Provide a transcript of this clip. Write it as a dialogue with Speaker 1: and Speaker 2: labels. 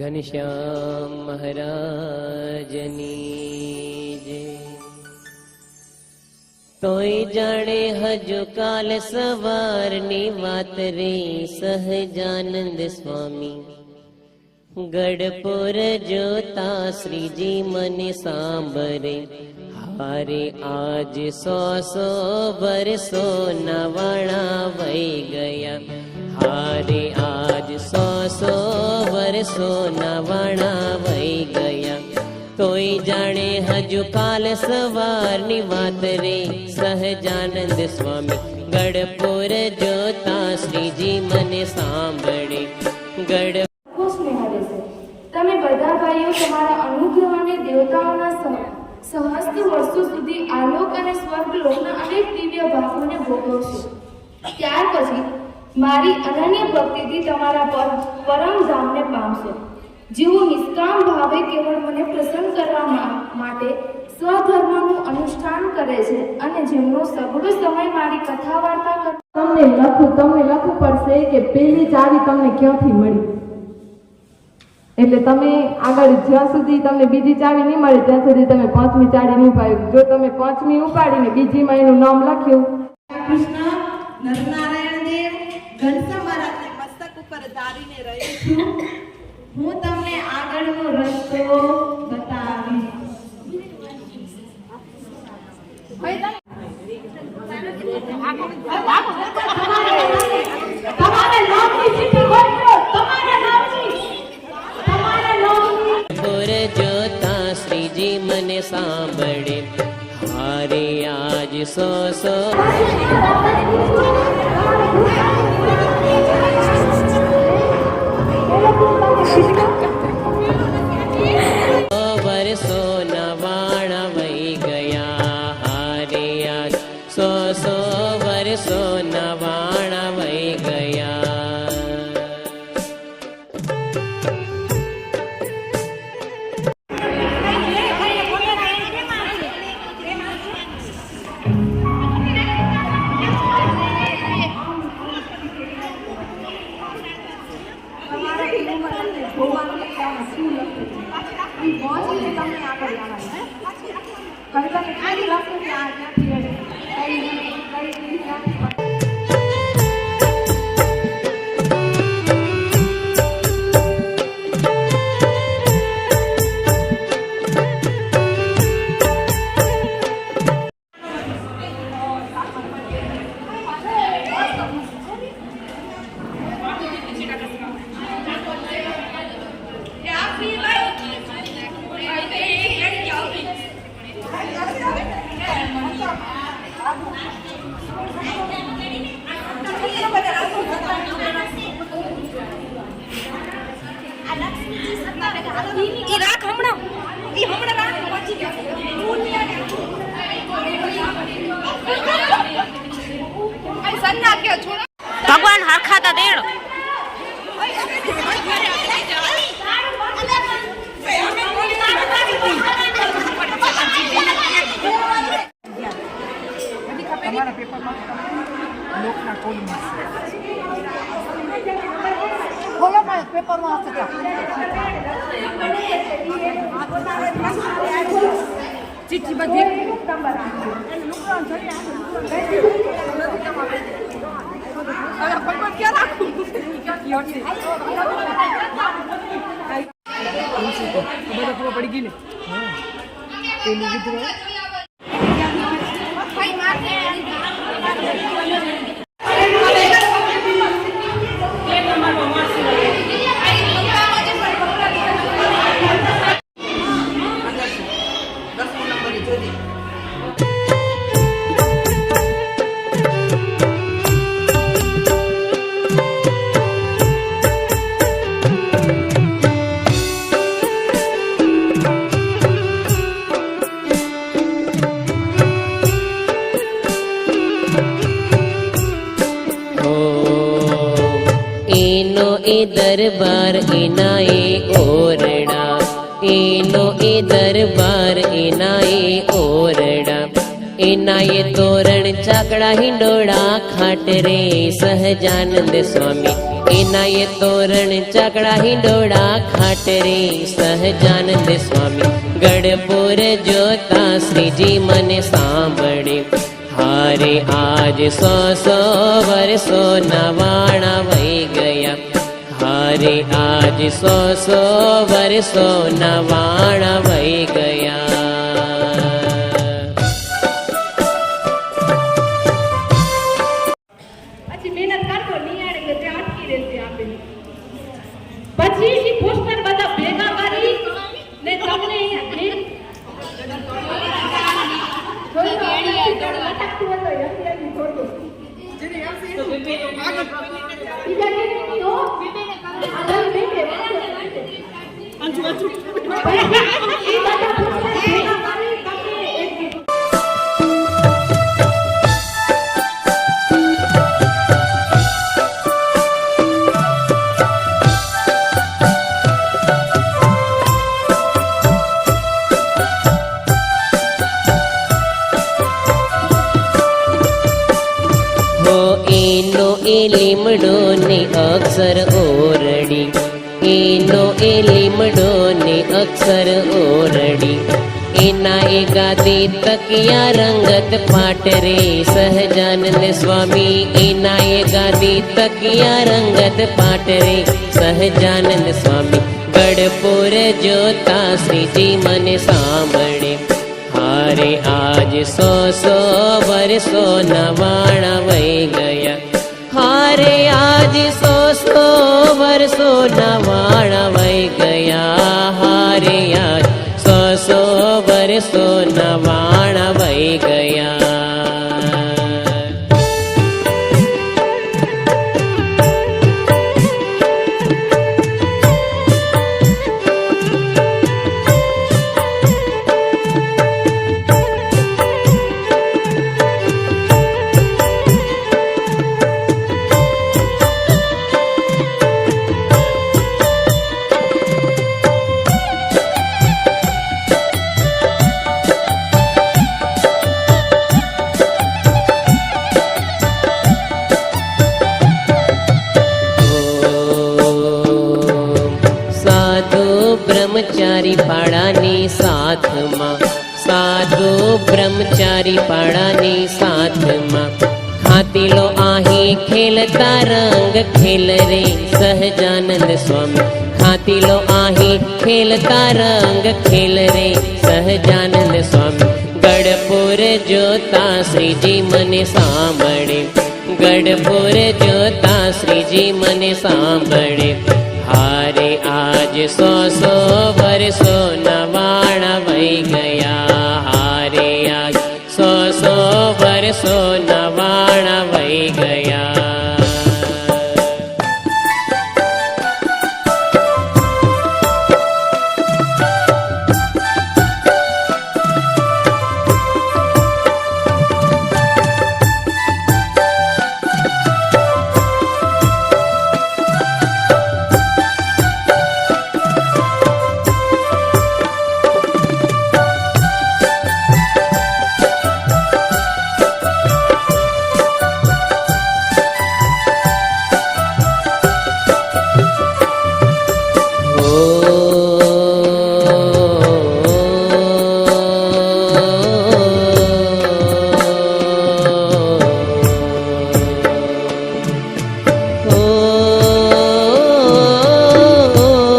Speaker 1: घनश्याम महाराजनी तोय जाने हजो काल सवारनी वात रे सहजानंद स्वामी। गढ़पुर जोता श्री जी मन सांबरे हारे आज सौ सौ बरसो नवाणा न वणा वै गया। हरे વર્ષો નવાણા વહી ગયા. તોય જાણે હજુ કાલ સવારની વાત રે, સહજાનંદ સ્વામી. ગઢપુર જોતા શ્રીજી મને સાંભળે. ગઢ
Speaker 2: તમે બધા ભાઈઓ તમારા અનુગ્રહ અને દેવતાઓના સહ સહસ્ત્ર વર્ષો સુધી આલોક અને સ્વર્ગ લોકના અનેક દિવ્ય ભાગોને ભોગવશો. ત્યાર પછી મારી અનન્ય ભક્તિથી તમારા પર પરમ ધામને પામશો. જેઓ નિષ્કામ ભાવે કેવળ મને પ્રસન્ન કરવા માટે સ્વધર્મનું અનુષ્ઠાન કરે છે અને જેમનો સઘળો સમય મારી કથા વાર્તા કર
Speaker 3: તમને લખું તમને લખવું પડશે કે પેલી ચાવી તમને ક્યાંથી મળી? એટલે તમે આગળ જ્યાં સુધી તમને બીજી ચાવી નહીં મળે ત્યાં સુધી તમે પાંચમી ચાવી નહીં પાડી જો તમે પાંચમી ઉપાડીને બીજીમાં એનું નામ લખ્યું.
Speaker 4: કૃષ્ણ નરનારાયણ ઘનશ્યામ મહારાજને મસ્તક ઉપર ધારીને રહી છું. હું તમને
Speaker 1: શ્રીજી મને સાંભળે હારે આજ સો સો She's
Speaker 5: ઈ
Speaker 6: લોકના કોલમાં ખોલો પણ પેપરમાં હશે ચિઠ્ઠી બધી ક્યાં રાખું ખબર ખબર પડી ગઈ ને? પેલું વિધવા
Speaker 1: દરબાર એના એ ઓરડા. એનો એ દરબાર એના એ ઓરડા. એના એ તોરણ ચાકડા હિંડોળા ખાટ રે સહજાનંદ સ્વામી. એના એ તોરણ ચાકડા હિંડોળા ખાટ રે સહજાનંદ સ્વામી. ગઢપુર જોતા શ્રીજી મને સાંભળે. હારે આજ સો સો વર્ષો નવાણા ગયા હારે આજ સો સો વર્ષો નવાણા વહી ગયા
Speaker 4: પછી મહેનત કરતો નિયાણે કે ત્યાં અટકી રહેશે આપેલ પછી ઈ પોસ્ટર બધા ભેગા કરી ને તમને અહીંયા ભેગ- જોઈ લો, અહીંયાથી થોડું લટકતું હતું, અહીંયાથી થોડું. બીજા કેવી હો? આ તમે બે બે વાંચો. પછી ઈ બધા poster ભેગા કરી તમને એક
Speaker 1: હો એનો એ લીમડો ને અક્ષર ઓરડી એનો એ લીમડો ને અક્ષર ઓરડી. એના એ ગાદી તકિયા રંગત પાટ રે. સહજાનંદ સ્વામી, એના એ ગાદી તકિયા રંગત પાટ સહજાનંદ સ્વામી, ગઢપુર જોતા શ્રીજી મને સાંભળે. હારે આજ સો સો વર્ષો નવાણા વહી ગયા. હારે આજ સો સો વર્ષો નવાણા વહી સાધુ બ્રહ્મચારી પાડાની સાથમાં. ખાતીલો આહી ખેલતા રંગ ખેલ રે સહજાનંદ સ્વામી. ખાતીલો આહી ખેલતા રંગ ખેલ રે સહજાનંદ સ્વામી. ગઢપુર જોતા શ્રીજી મને સાંભળે. ગઢપુર જોતા શ્રીજી મને સાંભળે. હારે આજ સો સો વર્ષો નવાણા વહી ગયા. વહી ગયા